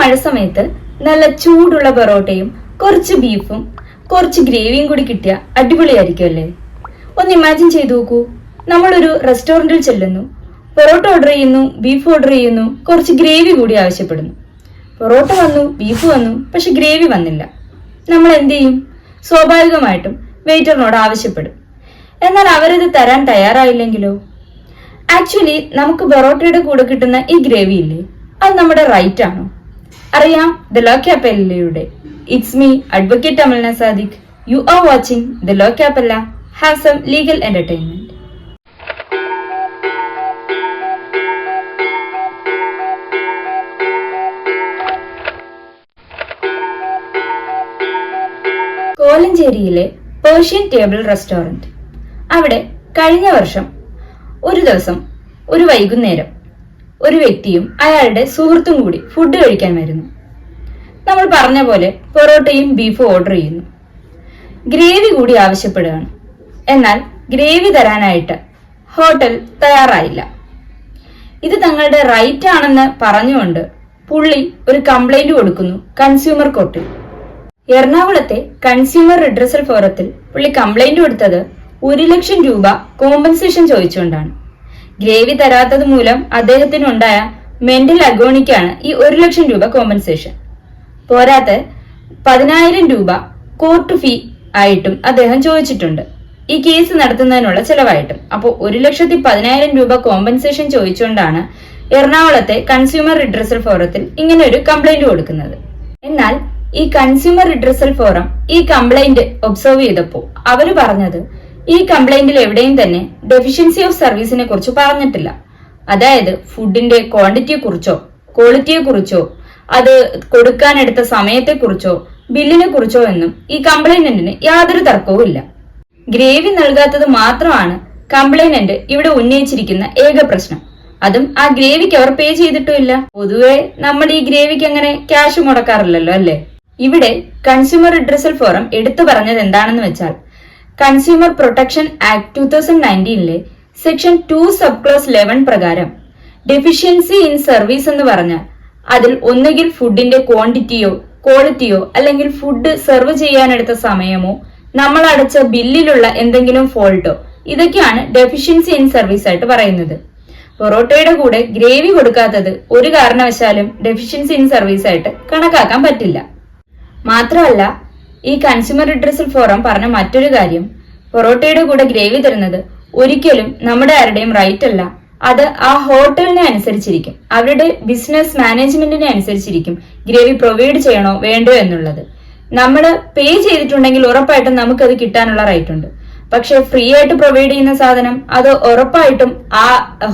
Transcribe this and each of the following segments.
മഴ സമയത്ത് നല്ല ചൂടുള്ള പൊറോട്ടയും കുറച്ച് ബീഫും കുറച്ച് ഗ്രേവിയും കൂടി കിട്ടിയ അടിപൊളിയായിരിക്കും അല്ലേ? ഒന്ന് ഇമാജിൻ ചെയ്തു നോക്കൂ. നമ്മളൊരു റെസ്റ്റോറന്റിൽ ചെല്ലുന്നു. പൊറോട്ട ഓർഡർ ചെയ്യുന്നു ബീഫ് ഓർഡർ ചെയ്യുന്നു കുറച്ച് ഗ്രേവി കൂടി ആവശ്യപ്പെടുന്നു. പൊറോട്ട വന്നു ബീഫ് വന്നു പക്ഷെ ഗ്രേവി വന്നില്ല. നമ്മൾ എന്ത് ചെയ്യും? സ്വാഭാവികമായിട്ടും വെയിറ്ററിനോട് ആവശ്യപ്പെടും. എന്നാൽ അവരത് തരാൻ തയ്യാറായില്ലെങ്കിലോ? ആക്ച്വലി നമുക്ക് പൊറോട്ടയുടെ കൂടെ കിട്ടുന്ന ഈ ഗ്രേവി ഇല്ലേ? അത് നമ്മുടെ റൈറ്റ് ആണോ? അറിയാം the law ക്യാപ്പല്ലയുടെ it's me advocate Amalna Sadiq. You are watching the law Capella have some legal entertainment കോലഞ്ചേരിയിലെ Persian table restaurant അവിടെ കഴിഞ്ഞ വർഷം ഒരു ദിവസം ഒരു വൈകുന്നേരം ഒരു വ്യക്തിയും അയാളുടെ സുഹൃത്തും കൂടി ഫുഡ് കഴിക്കാൻ വരുന്നു. നമ്മൾ പറഞ്ഞ പോലെ പൊറോട്ടയും ബീഫും ഓർഡർ ചെയ്യുന്നു. ഗ്രേവി കൂടി ആവശ്യപ്പെടുകയാണ്. എന്നാൽ ഗ്രേവി തരാനായിട്ട് ഹോട്ടൽ തയ്യാറായില്ല. ഇത് തങ്ങളുടെ റൈറ്റ് ആണെന്ന് പറഞ്ഞുകൊണ്ട് പുള്ളി ഒരു കംപ്ലൈന്റ് കൊടുക്കുന്നു കൺസ്യൂമർ കോർട്ടിൽ എറണാകുളത്തെ കൺസ്യൂമർ റിഡ്രസൽ ഫോറത്തിൽ പുള്ളി കംപ്ലൈന്റ് കൊടുത്തത് ഒരു ലക്ഷം രൂപ കോമ്പൻസേഷൻ ചോദിച്ചുകൊണ്ടാണ്. ഗ്രേവി തരാത്തത് മൂലം അദ്ദേഹത്തിനുണ്ടായ മെന്റൽ അഗോണിക്കാണ് ഈ ഒരു ലക്ഷം രൂപ കോമ്പൻസേഷൻ പോരാത്ത പതിനായിരം രൂപ കോർട്ട് ഫീ ആയിട്ടും അദ്ദേഹം ചോദിച്ചിട്ടുണ്ട്. ഈ കേസ് നടത്തുന്നതിനുള്ള ചെലവായിട്ടും. അപ്പോൾ ഒരു ലക്ഷത്തി പതിനായിരം രൂപ കോമ്പൻസേഷൻ ചോദിച്ചുകൊണ്ടാണ് എറണാകുളത്തെ കൺസ്യൂമർ റിഡ്രസൽ ഫോറത്തിൽ ഇങ്ങനെ ഒരു കംപ്ലൈന്റ് കൊടുക്കുന്നത്. എന്നാൽ ഈ കൺസ്യൂമർ റിഡ്രസൽ ഫോറം ഈ കംപ്ലൈന്റ് ഒബ്സർവ് ചെയ്തപ്പോൾ അവർ പറഞ്ഞത് ഈ കംപ്ലൈന്റിൽ എവിടെയും തന്നെ ഡെഫിഷ്യൻസി ഓഫ് സർവീസിനെ കുറിച്ച് പറഞ്ഞിട്ടില്ല. അതായത് ഫുഡിന്റെ ക്വാണ്ടിറ്റിയെ കുറിച്ചോ ക്വാളിറ്റിയെ കുറിച്ചോ അത് കൊടുക്കാനെടുത്ത സമയത്തെ കുറിച്ചോ ബില്ലിനെ കുറിച്ചോ എന്നും ഈ കംപ്ലൈനന്റിന് യാതൊരു തർക്കവും ഇല്ല. ഗ്രേവി നൽകാത്തത് മാത്രമാണ് കംപ്ലൈനന്റ് ഇവിടെ ഉന്നയിച്ചിരിക്കുന്ന ഏക പ്രശ്നം. അതും ആ ഗ്രേവിക്ക് അവർ പേ ചെയ്തിട്ടുമില്ല പൊതുവെ നമ്മൾ ഈ ഗ്രേവിക്ക് അങ്ങനെ ക്യാഷ് മുടക്കാറില്ലല്ലോ അല്ലേ? ഇവിടെ കൺസ്യൂമർ റിഡ്രസൽ ഫോറം എടുത്തു പറഞ്ഞത് എന്താണെന്ന് വെച്ചാൽ consumer protection act two thousand നയന്റീനിലെ section two sub clause eleven പ്രകാരം ഡെഫിഷ്യൻസി ഇൻ സർവീസ് എന്ന് പറഞ്ഞാൽ അതിൽ ഒന്നുകിൽ ഫുഡിന്റെ ക്വാണ്ടിറ്റിയോ ക്വാളിറ്റിയോ അല്ലെങ്കിൽ ഫുഡ് സെർവ് ചെയ്യാനെടുത്ത സമയമോ നമ്മൾ അടച്ച ബില്ലിലുള്ള എന്തെങ്കിലും ഫോൾട്ടോ ഇതൊക്കെയാണ് ഡെഫിഷ്യൻസി ഇൻ സർവീസ് ആയിട്ട് പറയുന്നത്. പൊറോട്ടയുടെ കൂടെ ഗ്രേവി കൊടുക്കാത്തത് ഒരു കാരണവശാലും ഡെഫിഷ്യൻസി ഇൻ സർവീസ് ആയിട്ട് കണക്കാക്കാൻ പറ്റില്ല. മാത്രമല്ല ഈ കൺസ്യൂമർ റിഡ്രസൽ ഫോറം പറഞ്ഞ മറ്റൊരു കാര്യം. പൊറോട്ടയുടെ കൂടെ ഗ്രേവി തരുന്നത് ഒരിക്കലും നമ്മുടെ ആരുടെയും റൈറ്റ് അല്ല. അത് ആ ഹോട്ടലിനെ അനുസരിച്ചിരിക്കും. അവരുടെ ബിസിനസ് മാനേജ്മെന്റിനെ അനുസരിച്ചിരിക്കും ഗ്രേവി പ്രൊവൈഡ് ചെയ്യണോ വേണ്ടോ എന്നുള്ളത്. നമ്മൾ പേ ചെയ്തിട്ടുണ്ടെങ്കിൽ ഉറപ്പായിട്ടും നമുക്കത് കിട്ടാനുള്ള റൈറ്റ് ഉണ്ട്. പക്ഷെ ഫ്രീ ആയിട്ട് പ്രൊവൈഡ് ചെയ്യുന്ന സാധനം അത് ഉറപ്പായിട്ടും ആ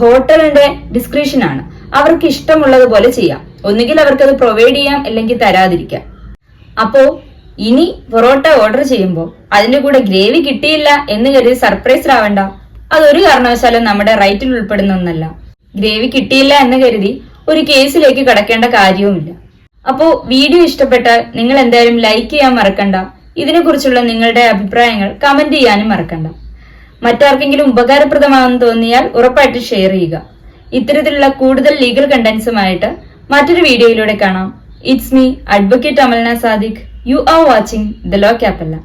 ഹോട്ടലിന്റെ ഡിസ്ക്രിപ്ഷൻ ആണ്. അവർക്ക് ഇഷ്ടമുള്ളതുപോലെ ചെയ്യാം. ഒന്നുകിൽ അവർക്കത് പ്രൊവൈഡ് ചെയ്യാം അല്ലെങ്കിൽ തരാതിരിക്കാം. അപ്പോ ഇനി പൊറോട്ട ഓർഡർ ചെയ്യുമ്പോൾ അതിന്റെ കൂടെ ഗ്രേവി കിട്ടിയില്ല എന്ന് കരുതി സർപ്രൈസ് ആവണ്ട അതൊരു കാരണവശാലും നമ്മുടെ റൈറ്റിൽ ഉൾപ്പെടുന്ന ഒന്നല്ല. ഗ്രേവി കിട്ടിയില്ല എന്ന് കരുതി ഒരു കേസിലേക്ക് കടക്കേണ്ട കാര്യവുമില്ല. അപ്പോ വീഡിയോ ഇഷ്ടപ്പെട്ടാൽ നിങ്ങൾ എന്തായാലും ലൈക്ക് ചെയ്യാൻ മറക്കണ്ട. ഇതിനെക്കുറിച്ചുള്ള നിങ്ങളുടെ അഭിപ്രായങ്ങൾ കമന്റ് ചെയ്യാനും മറക്കണ്ട. മറ്റാർക്കെങ്കിലും ഉപകാരപ്രദമാണെന്ന് തോന്നിയാൽ ഉറപ്പായിട്ട് ഷെയർ ചെയ്യുക. ഇത്തരത്തിലുള്ള കൂടുതൽ ലീഗൽ കണ്ടന്റ്സുമായിട്ട് മറ്റൊരു വീഡിയോയിലൂടെ കാണാം. It's me advocate Amalna Sadiq you are watching the law Capella